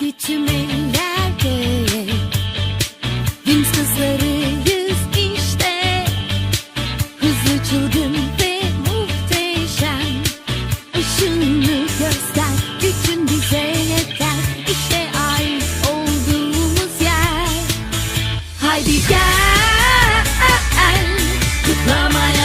Ellerde Vinç kızlarıyız işte. Hızlı çılgın ve muhteşem. Işını göster Gücün bize yeter. İşte ait olduğumuz yer. Haydi gel Kutlamaya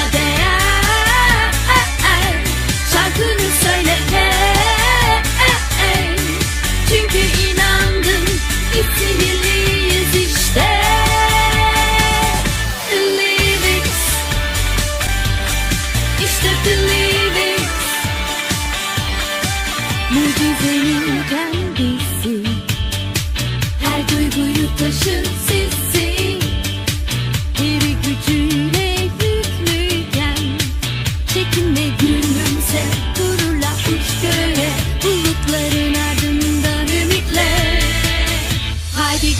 Mucizenin kendisi. Her duyguyu taşır sesi. Deri gücüyle yüklüyken Çekinme gülümse. Gururla uç göğe Bulutların ardından ümitle. Haydi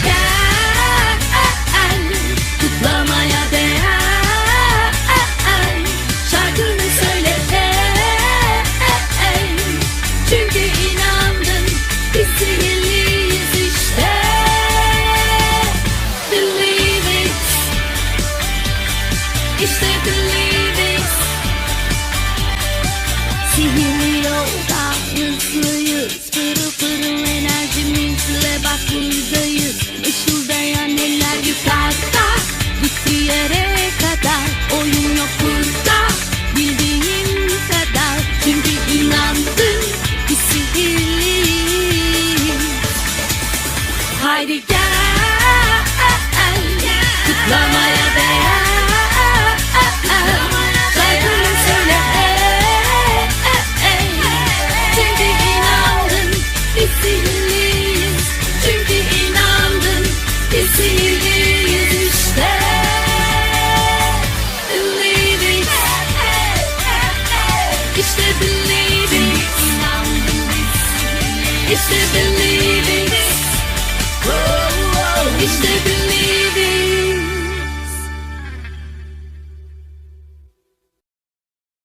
İşte it Sihirli yolda hızlıyız. Pırıl pırıl enerjimizle bak buradayız. Işıldayan eller yukarıda. Gitti yere kadar. Oyun yok burada. Bildiğin kadar. Çünkü inandın Biz sihirliyiz Haydi gel Kutlamaya İşte believe it. İşte believe it İşte